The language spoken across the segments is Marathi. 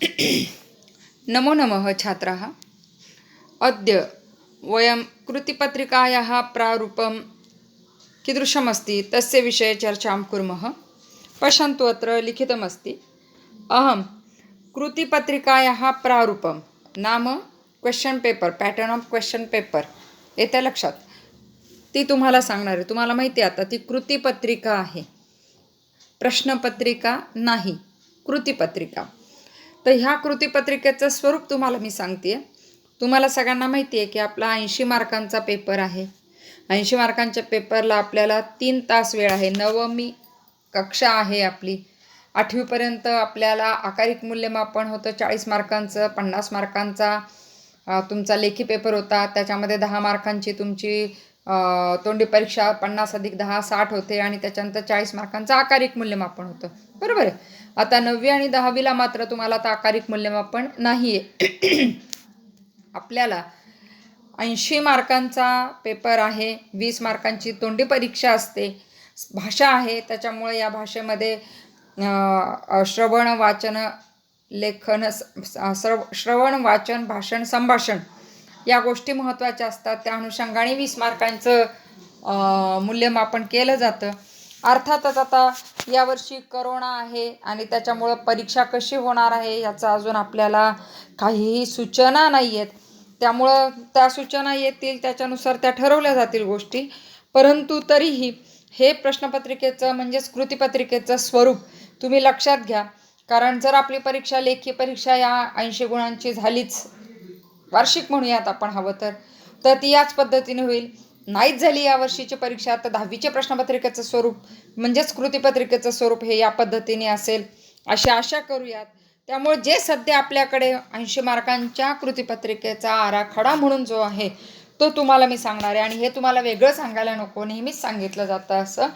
नमो नमः छात्राः। अद्य वयं कृतिपत्रिकायाः प्रारूपं कीदृशमस्ति तस्य विषये चर्चां कुर्मः। पश्यन्तु अत्र लिखितमस्ति। अहं कृतिपत्रिकायाः प्रारूपं नाम question paper pattern of question paper येत्या लक्षात ती तुम्हाला सांगणार आहे तुम्हाला माहिती आहे आता ती कृतिपत्रिका आहे। प्रश्नपत्रिका नाही कृतिपत्रिका। तर ह्या कृतीपत्रिकेचं स्वरूप तुम्हाला मी सांगते तुम्हाला सगळ्यांना माहिती आहे की आपला ऐंशी मार्कांचा पेपर आहे. ऐंशी मार्कांच्या पेपरला आपल्याला तीन तास वेळ आहे. नवमी कक्षा आहे आपली. आठवीपर्यंत आपल्याला आकारिक मूल्यमापन होतं. चाळीस मार्कांचं पन्नास मार्कांचा तुमचा लेखी पेपर होता. त्याच्यामध्ये दहा मार्कांची तुमची तोंडी परीक्षा पन्नास अधिक दहा साठ होते आणि त्याच्यानंतर चाळीस मार्कांचं आकारिक मूल्यमापन होतं. बरोबर आहे? आता नववी आणि दहावीला मात्र तुम्हाला आता आकारिक मूल्यमापन नाही आहे आपल्याला ऐंशी मार्कांचा पेपर आहे वीस मार्कांची तोंडी परीक्षा असते. भाषा आहे त्याच्यामुळे या भाषेमध्ये श्रवण वाचन लेखन स- श्रव श्रवण वाचन भाषण संभाषण या गोष्टी महत्त्वाच्या असतात. त्या अनुषंगाने वीस मार्कांचं मूल्यमापन केलं जातं. अर्थातच आता यावर्षी करोना आहे आणि त्याच्यामुळं परीक्षा कशी होणार आहे याचा अजून आपल्याला काहीही सूचना नाही आहेत त्यामुळं त्या सूचना येतील त्याच्यानुसार त्या ठरवल्या जातील गोष्टी. परंतु तरीही हे प्रश्नपत्रिकेचं म्हणजेच कृतीपत्रिकेचं स्वरूप तुम्ही लक्षात घ्या. कारण जर आपली परीक्षा लेखी परीक्षा या ऐंशी गुणांची झालीच वार्षिक म्हणूयात आपण हवं तर तर ती याच पद्धतीने होईल. नाहीच झाली या वर्षीची परीक्षा तर दहावीच्या प्रश्नपत्रिकेचं स्वरूप म्हणजेच कृतीपत्रिकेचं स्वरूप हे या पद्धतीने असेल अशी आशा करूयात. त्यामुळे जे सध्या आपल्याकडे ऐंशी मार्कांच्या कृतीपत्रिकेचा आराखडा म्हणून जो आहे तो तुम्हाला मी सांगणार आहे. आणि हे तुम्हाला वेगळं सांगायला नको नेहमीच सांगितलं जातं असं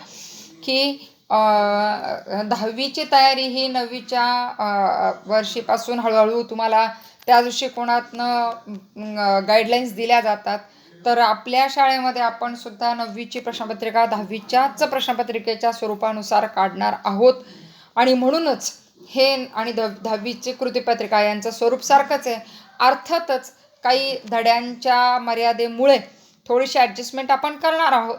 की दहावीची तयारी ही नववीच्या वर्षीपासून हळूहळू तुम्हाला त्या दृष्टिकोनातनं गाईडलाईन्स दिल्या जातात. तर आपल्या शाळेमध्ये आपण सुद्धा नववीची प्रश्नपत्रिका दहावीच्याच प्रश्नपत्रिकेच्या स्वरूपानुसार काढणार आहोत. आणि म्हणूनच हे आणि द दहावीची कृतीपत्रिका यांचं स्वरूप सारखंच आहे. अर्थातच काही धड्यांच्या मर्यादेमुळे थोडीशी ॲडजस्टमेंट आपण करणार आहोत.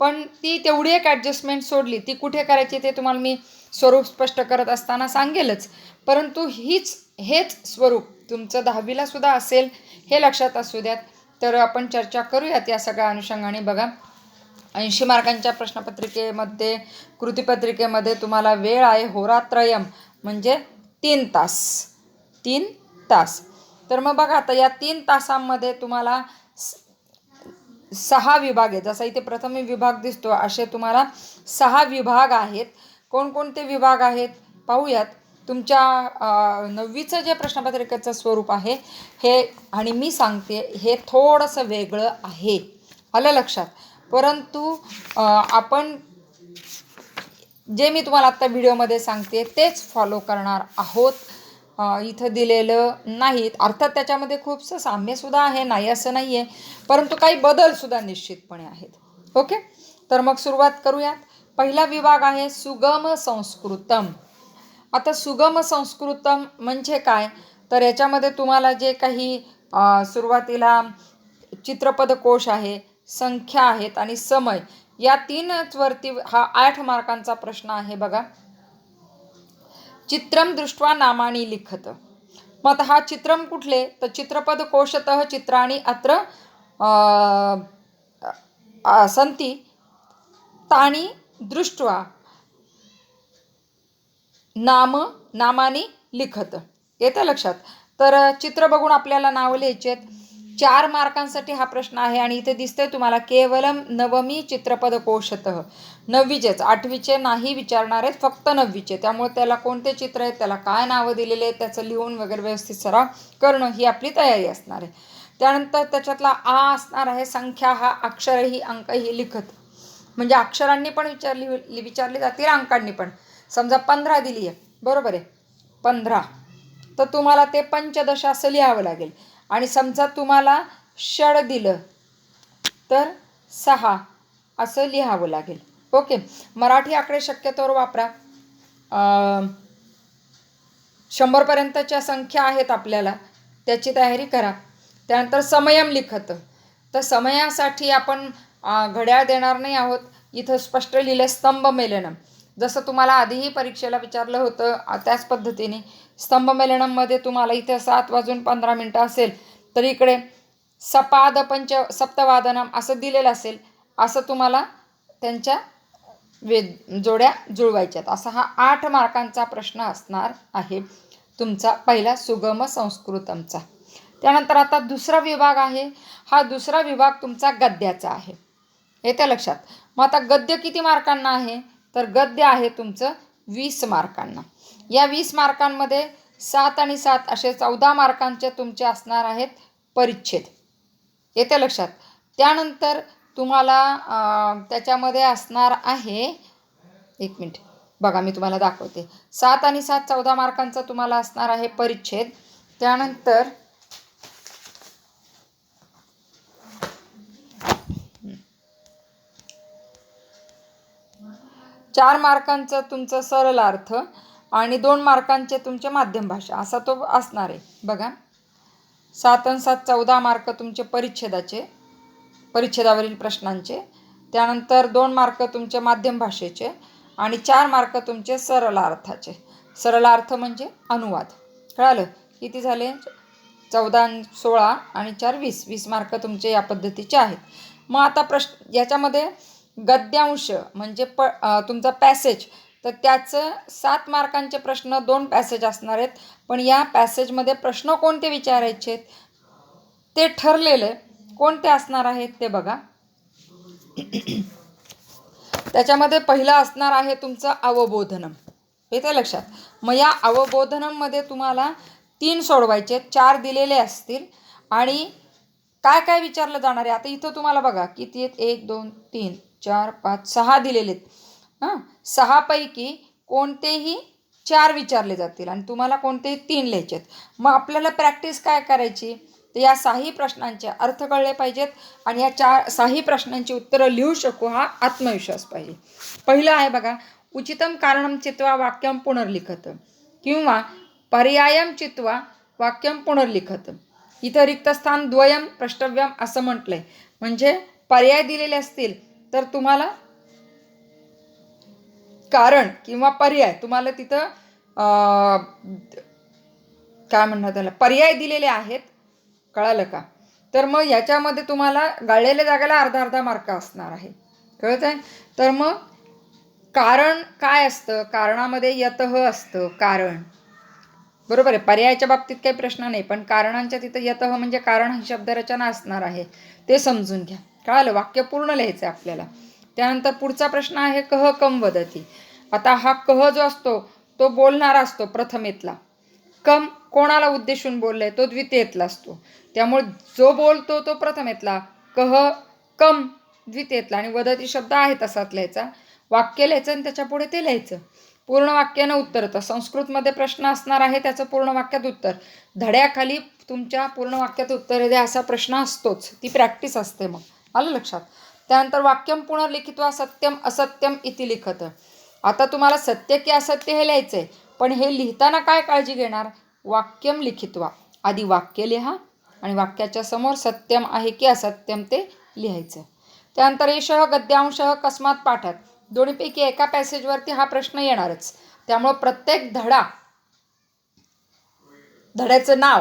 पण ती तेवढी एक ॲडजस्टमेंट सोडली ती कुठे करायची ते तुम्हाला मी स्वरूप स्पष्ट करत असताना सांगेलच. परंतु हीच हेच स्वरूप तुमचं दहावीला सुद्धा असेल हे लक्षात असू द्यात. तर आपण चर्चा करूयात या सगळ्या अनुषंगाने. बघा ऐंशी मार्कांच्या प्रश्नपत्रिकेमध्ये कृतीपत्रिकेमध्ये तुम्हाला वेळ आहे. होरात्रयम म्हणजे तीन तास. तीन तास. तर मग बघा आता या तीन तासांमध्ये तुम्हाला सहा विभाग आहेत. जसा इथे प्रथम विभाग दिसतो असे तुम्हाला सहा विभाग आहेत. कोणकोणते विभाग आहेत? पाहूयात. तुमच्या नववीचं जे प्रश्नपत्रिकेचं स्वरूप आहे हे आणि मी सांगते हे थोडंसं वेगळं आहे. आलं लक्षात? परंतु आपण जे मी तुम्हाला आत्ता व्हिडिओमध्ये सांगते तेच फॉलो करणार आहोत. इथं दिलेलं नाहीत. अर्थात त्याच्यामध्ये खूपसं साम्यसुद्धा आहे नाही असं नाही आहे परंतु काही बदलसुद्धा निश्चितपणे आहेत. ओके? तर मग सुरुवात करूयात. पहिला विभाग आहे सुगम संस्कृतम. आता सुगम संस्कृतम म्हणजे काय? तर याच्यामध्ये तुम्हाला जे काही सुरुवातीला चित्रपद कोश आहे संख्या आहेत आणि समय या तीनच वरती हा आठ मार्कांचा प्रश्न आहे बघा. चित्रम दृष्ट्वा नामानी लिखत. मग हा चित्रम कुठले? तर चित्रपद कोशत चित्राणी अत्र अ, ताणी सन्ति दृष्ट्वा. नाम नामाने लिखत. येतं लक्षात? तर चित्र बघून आपल्याला नावं लिहायची आहेत. चार मार्कांसाठी हा प्रश्न आहे आणि इथे दिसतंय तुम्हाला केवलम नवमी चित्रपद कोशत नववीचेच आठवीचे नाही विचारणार आहेत फक्त नववीचे. त्यामुळे त्याला कोणते चित्र आहेत त्याला काय नावं दिलेले आहेत त्याचं लिहून वगैरे व्यवस्थित सराव करणं ही आपली तयारी असणार आहे. त्यानंतर त्याच्यातला आ असणार आहे संख्या हा अक्षरही अंकही लिखत. म्हणजे अक्षरांनी पण विचारली विचारली जातील अंकांनी पण. समजा पंधरा दिली आहे बरोबर आहे? पंधरा. तर तुम्हाला ते पंचदश असं लिहावं लागेल. आणि समजा तुम्हाला षड दिलं तर सहा असं लिहावं लागेल. ओके? मराठी आकडे शक्यतोवर वापरा. शंभरपर्यंतच्या संख्या आहेत आपल्याला. त्याची तयारी करा. त्यानंतर समयम लिखत. तर समयासाठी आपण घड्याळ देणार नाही आहोत. इथं स्पष्ट लिहिलं स्तंभ मेलनम. जसं तुम्हाला आधीही परीक्षेला विचारलं होतं त्याच पद्धतीने. स्तंभ मेलनममध्ये तुम्हाला इथे सात वाजून पंधरा मिनटं असेल तर इकडे सपाद पंच सप्तवादनम असं दिलेलं असेल असं तुम्हाला त्यांच्या वे जोड्या जुळवायच्यात. असा हा आठ मार्कांचा प्रश्न असणार आहे तुमचा पहिला सुगम संस्कृतमचा. त्यानंतर आता दुसरा विभाग आहे. हा दुसरा विभाग तुमचा गद्याचा आहे. येत्या लक्षात. मग आता गद्य किती मार्कांना आहे? तर गद्य आहे तुमचं वीस मार्कांना. या वीस मार्कांमध्ये सात आणि सात असे चौदा मार्कांचे तुमचे असणार आहेत परिच्छेद. येत्या लक्षात? त्यानंतर तुम्हाला त्याच्यामध्ये असणार आहे एक मिनिट. बघा मी तुम्हाला दाखवते. सात आणि सात चौदा मार्कांचा तुम्हाला असणार आहे परिच्छेद. त्यानंतर चार मार्कांचं तुमचं सरल अर्थ आणि दोन मार्कांचे तुमचे माध्यम भाषा असा तो असणार आहे. बघा. सात आणि सात चौदा मार्क तुमचे परिच्छेदाचे परिच्छेदावरील प्रश्नांचे. त्यानंतर दोन मार्क तुमचे माध्यम भाषेचे आणि चार मार्क तुमचे सरळ अर्थाचे. सरळ अर्थ म्हणजे अनुवाद. कळालं? किती झाले? चौदा सोळा आणि चार वीस. वीस मार्क तुमचे या पद्धतीचे आहेत. मग आता प्रश्न याच्यामध्ये गद्यांश म्हणजे प तुमचा पॅसेज तर त्याचं सात मार्कांचे प्रश्न दोन पॅसेज असणार आहेत. पण या पॅसेजमध्ये प्रश्न कोणते विचारायचे आहेत? ते ठरलेले कोणते असणार आहेत ते बघा. त्याच्यामध्ये पहिलं असणार आहे तुमचं अवबोधनम. येते लक्षात? मग या अवबोधनममध्ये तुम्हाला तीन सोडवायचे आहेत, चार दिलेले असतील. आणि काय काय विचारलं जाणार आहे? आता इथं तुम्हाला बघा किती आहेत? एक दोन तीन. चार पाच सहा दिलेले आहेत हां सहापैकी कोणतेही चार विचारले जातील आणि तुम्हाला कोणतेही तीन लिहायचे आहेत मग आपल्याला प्रॅक्टिस काय करायची? तर या साही प्रश्नांचे अर्थ कळले पाहिजेत आणि या चार साही प्रश्नांची उत्तरं लिहू शकू हा आत्मविश्वास पाहिजे. पहिलं आहे बघा उचितम कारणम चित्वा वाक्यम पुनर्लिखत किंवा पर्यायम चित्वा वाक्यम पुनर्लिखत. इथं रिक्तस्थान द्वयम प्रष्टव्यम असं म्हटलंय. म्हणजे पर्याय दिलेले असतील तर तुम्हाला कारण किंवा पर्याय तुम्हाला तिथं काय म्हणणार त्याला पर्याय दिलेले आहेत कळालं का? तर मग याच्यामध्ये तुम्हाला गाळलेल्या जागेला अर्धा अर्धा मार्क असणार आहे. कळत आहे तर मग कारण काय असतं? कारणामध्ये यतः असतं कारण. बरोबर आहे पर्यायाच्या बाबतीत काही प्रश्न नाही पण कारणांच्या तिथं यतः म्हणजे कारण ही शब्दरचना असणार आहे ते समजून घ्या. कळालं वाक्य पूर्ण लिहायचं आहे आपल्याला. त्यानंतर पुढचा प्रश्न आहे कह कम वदती. आता हा कह जो असतो तो बोलणारा असतो प्रथमेतला. कम कोणाला उद्देशून बोललाय? तो द्वितीयेतला असतो. त्यामुळे जो बोलतो तो प्रथमेतला. कह कम द्वितीयेतला. आणि वदती शब्द आहे तसाच लिहायचा. वाक्य लिहायचं आणि त्याच्या पुढे ते लिहायचं. पूर्ण वाक्यानं उत्तर तर संस्कृतमध्ये प्रश्न असणार आहे त्याचं पूर्ण वाक्यात उत्तर. धड्याखाली तुमच्या पूर्ण वाक्यात उत्तर द्या असा प्रश्न असतोच. ती प्रॅक्टिस असते मग. आलं लक्षात. त्यानंतर वाक्यम पुनर्लिखित्वा सत्यम असत्यम इति लिखत. आता तुम्हाला सत्य की असत्य हे लिहायचं आहे पण हे लिहिताना काय काळजी घेणार? वाक्यम लिखित्वा आधी वाक्य लिहा आणि वाक्याच्या समोर सत्यम आहे की असत्यम ते लिहायचं. त्यानंतर एषः गद्यांशः कस्मात पाठात दोन्हीपैकी एका पॅसेजवरती हा प्रश्न येणारच. त्यामुळं प्रत्येक धडा धड्याचं नाव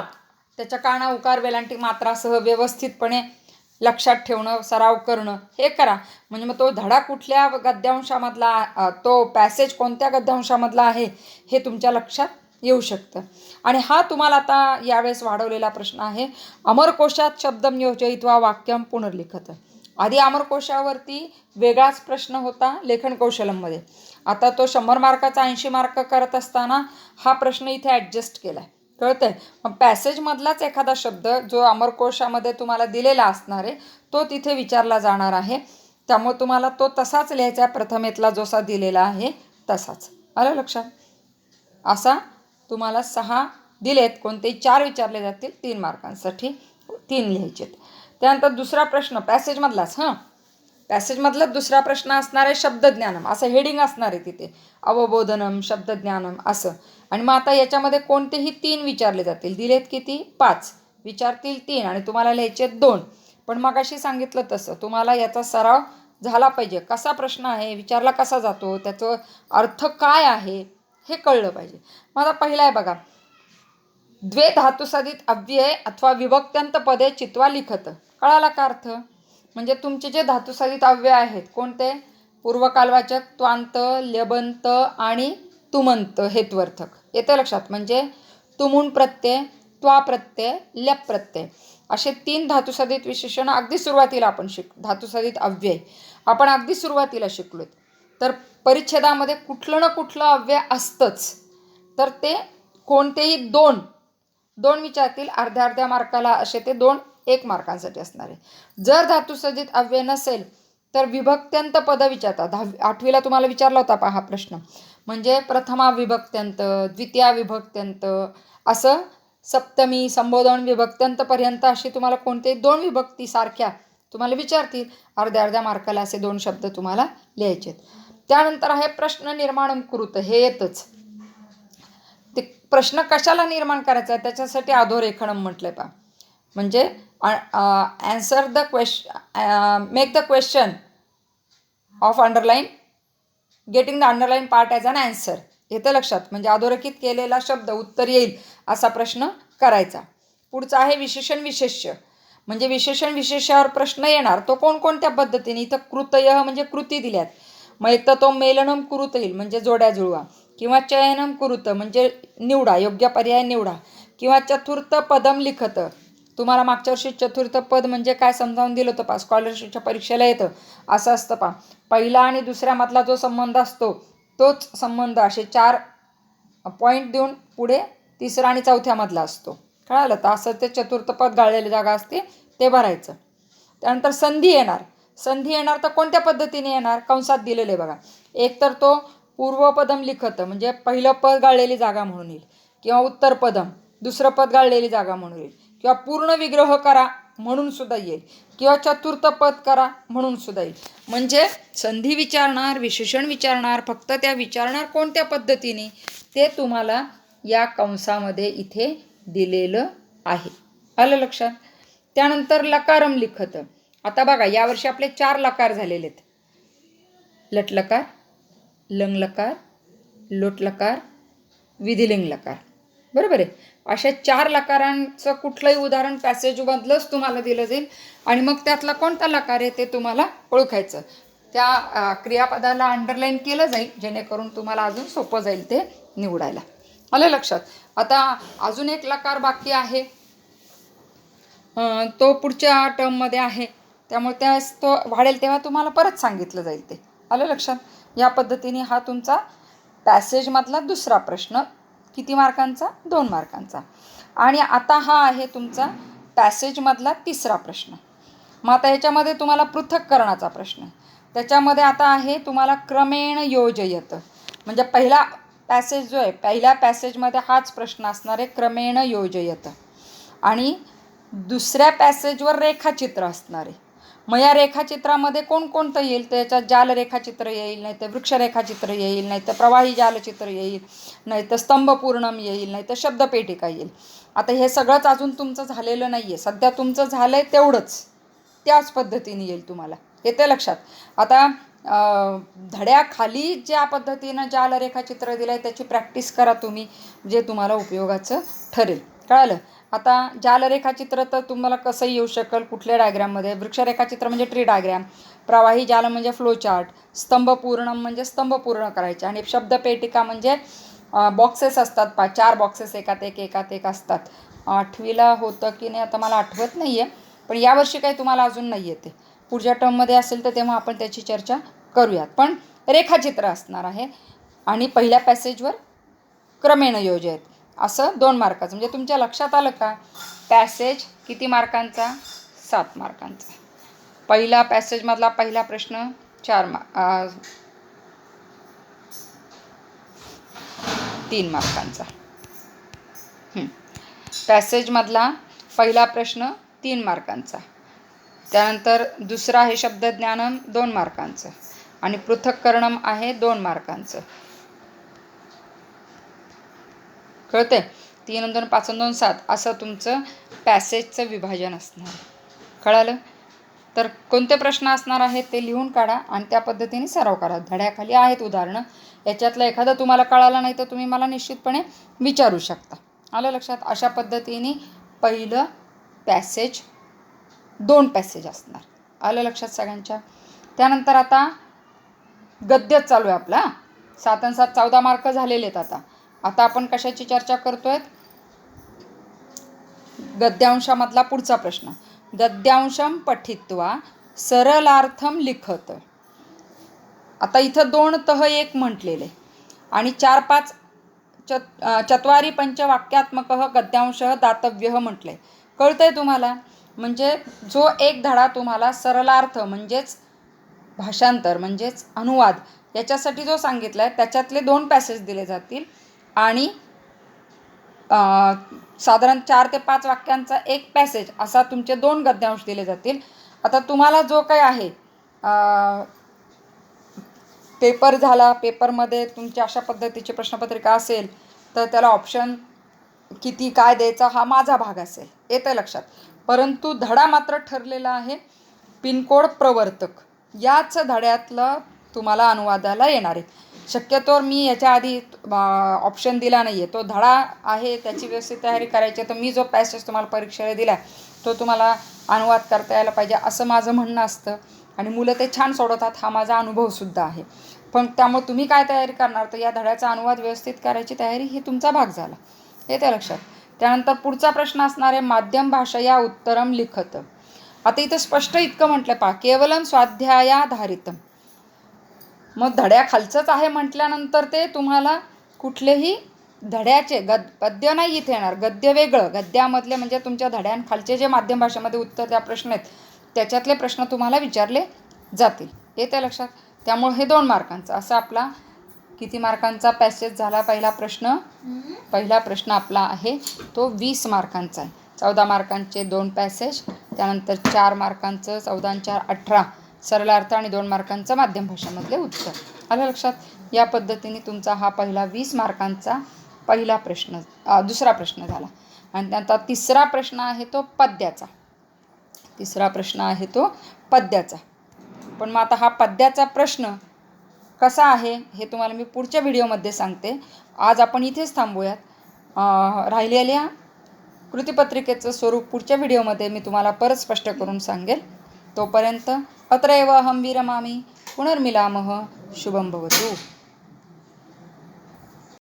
त्याच्या काना उकार वेलांटी मात्रासह व्यवस्थितपणे लक्षात ठेवणं सराव करणं हे करा. म्हणजे मग तो धडा कुठल्या गद्यांशामधला तो पॅसेज कोणत्या गद्यांशामधला आहे हे तुमच्या लक्षात येऊ शकतं. आणि हा तुम्हाला आता यावेळेस वाढवलेला प्रश्न आहे. अमरकोशात शब्दम योजयित्वा वाक्यम पुनर्लिखत. आधी अमरकोशावरती वेगळाच प्रश्न होता लेखन कौशलममध्ये आता तो शंभर मार्काचा ऐंशी मार्क करत असताना हा प्रश्न इथे ॲडजस्ट केला आहे कळतंय. मग पॅसेजमधलाच एखादा शब्द जो अमरकोशामध्ये तुम्हाला दिलेला असणार आहे तो तिथे विचारला जाणार आहे. त्यामुळे तुम्हाला तो तसाच लिहायचा आहे. प्रथमेतला जसा दिलेला आहे तसाच. आलं लक्षात? असा तुम्हाला सहा दिलेत. कोणते चार विचारले जातील तीन मार्कांसाठी तीन लिहायचे त्यानंतर दुसरा प्रश्न पॅसेजमधलाच हां? पॅसेजमधला दुसरा प्रश्न असणार आहे शब्दज्ञानम. असं हेडिंग असणार आहे तिथे. अवबोधनम शब्दज्ञानम असं. आणि मग आता याच्यामध्ये कोणतेही तीन विचारले जातील. दिलेत किती? पाच. विचारतील तीन आणि तुम्हाला लिहायचे दोन. पण मगाशी सांगितलं तसं. तुम्हाला याचा सराव झाला पाहिजे. कसा प्रश्न आहे? विचारला कसा जातो? त्याचं अर्थ काय आहे? हे कळलं पाहिजे. मग आता पहिला आहे बघा. द्वे धातुसाधित अव्यय अथवा विभक्त्यंत पदे चित्वा लिखत. कळाला का अर्थ? म्हणजे तुमचे जे धातुसाधित अव्यय आहेत कोणते? पूर्वकालवाचक त्वांत ल्यबंत आणि तुमंत हेत्वर्थक येतं लक्षात. म्हणजे तुमून प्रत्यय त्वा प्रत्यय लप प्रत्यय. असे तीन धातुसाधित विशेषण अगदी सुरुवातीला आपण शिक धातुसाधित अव्यय. आपण अगदी सुरुवातीला शिकलोत तर परिच्छेदामध्ये कुठलं ना कुठलं अव्यय असतंच. तर ते कोणतेही दोन दोन विचारतील अर्ध्या अर्ध्या मार्काला असे ते दोन एक मार्कांसाठी असणारे. जर धातुसजित अव्यय नसेल तर विभक्त्यंत पद विचारतात. दहावी आठवीला तुम्हाला विचारला होता पहा हा प्रश्न. म्हणजे प्रथमा विभक्त्यंत द्वितीया विभक्त्यंत असं सप्तमी संबोधन विभक्त्यंतपर्यंत अशी तुम्हाला कोणते दोन विभक्ती सारख्या तुम्हाला विचारतील? अर्ध्या अर्ध्या मार्काला असे दोन शब्द तुम्हाला लिहायचे त्यानंतर आहे प्रश्न निर्माण कृत हे येतच. ते प्रश्न कशाला निर्माण करायचा आहे? त्याच्यासाठी अधोरेखणम म्हटलंय पा म्हणजे answer the ques make the question of underline getting the underline part as an answer येतं लक्षात. म्हणजे अधोरेखित केलेला शब्द उत्तर येईल असा प्रश्न करायचा. पुढचा आहे विशेषण विशेष्य. म्हणजे विशेषण विशेषावर प्रश्न येणार. तो कोणकोणत्या पद्धतीने? इथं कृतय म्हणजे कृती दिल्यात. मग एक तर तो मेलनम कुरुत येईल म्हणजे जोड्या जुळवा. किंवा चयनम कुरुत म्हणजे निवडा. योग्य पर्याय निवडा. किंवा चतुर्थ पदम लिखत. तुम्हाला मागच्या वर्षी चतुर्थ पद म्हणजे काय समजावून दिलं होतं पा? स्कॉलरशिपच्या परीक्षेला येतं. असं असतं पा. पहिला आणि दुसऱ्यामधला जो संबंध असतो तोच संबंध असे चार पॉईंट देऊन पुढे तिसरा आणि चौथ्यामधला असतो. कळालं? तर असं ते चतुर्थ पद गाळलेली जागा असते ते भरायचं. त्यानंतर संधी येणार. संधी येणार तर कोणत्या पद्धतीने येणार? कंसात दिलेले बघा. एक तर तो पूर्वपदम लिखत म्हणजे पहिलं पद गाळलेली जागा म्हणून येईल. किंवा उत्तर पदम दुसरं पद गाळलेली जागा म्हणून येईल. किंवा पूर्ण विग्रह करा म्हणून सुद्धा येईल. किंवा चतुर्थ पद करा म्हणून सुद्धा येईल. म्हणजे संधी विचारणार विशेषण विचारणार फक्त त्या विचारणार कोणत्या पद्धतीने ते तुम्हाला या कंसामध्ये इथे दिलेलं आहे. आलं लक्षात? त्यानंतर लकारम लिखत. आता बघा यावर्षी आपले चार लकार झालेले आहेत. लटलकार लंगलकार लोटलकार विधिलिंग लकार बरोबर आहे. अशा चार लकारांचं कुठलंही उदाहरण पॅसेजमधलंच तुम्हाला दिलं जाईल. आणि मग त्यातला कोणता लकार आहे ते तुम्हाला ओळखायचं. त्या क्रियापदाला अंडरलाईन केलं जाईल जेणेकरून तुम्हाला अजून सोपं जाईल ते निवडायला. आलं लक्षात? आता अजून एक लकार बाकी आहे. तो पुढच्या टर्ममध्ये आहे. त्यामुळे त्यास तो वाढेल तेव्हा तुम्हाला परत सांगितलं जाईल ते. आलं लक्षात? या पद्धतीने हा तुमचा पॅसेजमधला दुसरा प्रश्न किती मार्कांचा? दोन मार्कांचा. आणि आता हा आहे तुमचा पॅसेजमधला तिसरा प्रश्न. मग आता याच्यामध्ये तुम्हाला पृथक्करणाचा प्रश्न. त्याच्यामध्ये आता आहे तुम्हाला क्रमेण योजयत. म्हणजे पहिला पॅसेज जो आहे पहिल्या पॅसेजमध्ये हाच प्रश्न असणार आहे क्रमेण योजयत. आणि दुसऱ्या पॅसेजवर रेखाचित्र असणार आहे. मग या रेखाचित्रामध्ये कोणकोणतं येईल? तर याच्यात जाल रेखाचित्र येईल नाही तर वृक्षरेखाचित्र येईल नाही तर प्रवाही जालचित्र येईल नाही तर स्तंभपूर्णम येईल नाही तर शब्दपेटिका येईल. आता हे सगळंच अजून तुमचं झालेलं नाही आहे सध्या तुमचं झालं आहे तेवढंच. त्याच पद्धतीने येईल तुम्हाला. येते लक्षात. आता धड्याखाली ज्या पद्धतीनं जाल रेखाचित्र दिलं आहे त्याची प्रॅक्टिस करा तुम्ही जे तुम्हाला उपयोगाचं ठरेल. कळालं? आता जाल रेखाचित्र तर तुम्हाला कसंही येऊ शकेल कुठल्या डायग्रॅममध्ये वृक्षरेखाचित्र म्हणजे ट्री डायग्रॅम प्रवाही जाल म्हणजे फ्लोचार्ट स्तंभ पूर्ण म्हणजे स्तंभ पूर्ण करायचे. आणि शब्दपेटिका म्हणजे बॉक्सेस असतात पा चार बॉक्सेस एकात एक एकात एक असतात. आठवीला होतं की नाही आता मला आठवत नाही आहे पण यावर्षी काही तुम्हाला अजून नाही येते. पुढच्या टर्ममध्ये असेल तर तेव्हा आपण त्याची चर्चा करूयात. पण रेखाचित्र असणार आहे. आणि पहिल्या पॅसेजवर क्रमेण योजयत. असं दोन मार्काचं. म्हणजे तुमच्या लक्षात आलं का? पॅसेज किती मार्कांचा? सात मार्कांचा. पहिला पॅसेजमधला पहिला प्रश्न चार मा तीन मार्कांचा. पॅसेजमधला पहिला प्रश्न तीन मार्कांचा. त्यानंतर दुसरा आहे शब्दज्ञानम दोन मार्कांचं. आणि पृथक्करणम आहे दोन मार्कांचं. कळते तीन दोन पाच दोन सात. असं तुमचं पॅसेजचं विभाजन असणार. कळालं? तर कोणते प्रश्न असणार आहेत ते लिहून काढा आणि त्या पद्धतीने सराव करा. धड्याखाली आहेत उदाहरणं. याच्यातलं एखादं तुम्हाला कळालं नाही तर तुम्ही मला निश्चितपणे विचारू शकता. आलं लक्षात? अशा पद्धतीने पहिलं पॅसेज दोन पॅसेज असणार. आलं लक्षात सगळ्यांच्या? त्यानंतर आता गद्यच चालू आहे आपला सात आणि सात चौदा मार्क झालेले आहेत आता. आता आपण कशाची चर्चा करतोय? गद्यांशामधला पुढचा प्रश्न. गद्यांशम पठित्वा सरलार्थम लिखत. आता इथं दोन तह एक म्हटलेले. आणि चार पाच चत चत्वारी पंचवाक्यात्मक गद्यांश दातव्य म्हटलंय कळतंय तुम्हाला? म्हणजे जो एक धडा तुम्हाला सरलार्थ म्हणजेच भाषांतर म्हणजेच अनुवाद याच्यासाठी जो सांगितला आहे त्याच्यातले दोन पॅसेज दिले जातील. आणि साधारण चार ते पाच वाक्यांचा एक पॅसेज असा तुमचे दोन गद्यांश दिले जातील. आता तुम्हाला जो काही आहे पेपर झाला पेपरमध्ये तुमची अशा पद्धतीची प्रश्नपत्रिका असेल तर त्याला ऑप्शन किती काय द्यायचा हा माझा भाग असेल येतं लक्षात. परंतु धडा मात्र ठरलेला आहे पिनकोड प्रवर्तक. याच धड्यातलं तुम्हाला अनुवादाला येणार आहे. शक्यतोवर मी याच्या आधी ऑप्शन दिला नाही आहे तो धडा आहे त्याची व्यवस्थित तयारी करायची आहे तर मी जो पॅसेज तुम्हाला परीक्षेला दिला आहे तो तुम्हाला अनुवाद करता यायला पाहिजे असं माझं म्हणणं असतं. आणि मुलं ते छान सोडवतात हा माझा अनुभवसुद्धा आहे. पण त्यामुळे तुम्ही काय तयारी करणार? तर या धड्याचा अनुवाद व्यवस्थित करायची तयारी ही तुमचा भाग झाला. येते लक्षात. त्यानंतर पुढचा प्रश्न असणार आहे माध्यम या उत्तरम लिखत. आता इथं स्पष्ट इतकं म्हटलं पहा केवलम स्वाध्यायाधारितम. मग धड्याखालचंच आहे म्हटल्यानंतर ते तुम्हाला कुठलेही धड्याचे गद पद्य नाही इथे येणार. गद्य वेगळं. गद्यामधले म्हणजे तुमच्या धड्यांखालचे जे माध्यम भाषेमध्ये उत्तर त्या प्रश्न आहेत त्याच्यातले प्रश्न तुम्हाला विचारले जातील. येते लक्षात? त्यामुळे हे दोन मार्कांचं. असा आपला किती मार्कांचा पॅसेज झाला? पहिला प्रश्न. पहिला प्रश्न आपला आहे तो वीस मार्कांचा आहे. चौदा मार्कांचे दोन पॅसेज त्यानंतर चार मार्कांचं चौदा चार अठरा. सरळ अर्थ आणि दोन मार्कांचं माध्यम भाषेमधले उत्तर. आलं लक्षात? या पद्धतीने तुमचा हा पहिला वीस मार्कांचा पहिला प्रश्न दुसरा प्रश्न झाला. आणि त्यानंतर तिसरा प्रश्न आहे तो पद्याचा. तिसरा प्रश्न आहे तो पद्याचा. पण मग आता हा पद्याचा प्रश्न कसा आहे हे तुम्हाला मी पुढच्या व्हिडिओमध्ये सांगते. आज आपण इथेच थांबूयात. राहिलेल्या कृतीपत्रिकेचं स्वरूप पुढच्या व्हिडिओमध्ये मी तुम्हाला परत स्पष्ट करून सांगेल. तोपर्यंत अत्रैव अहं विरमामि पुनर्मिलामः शुभं भवतु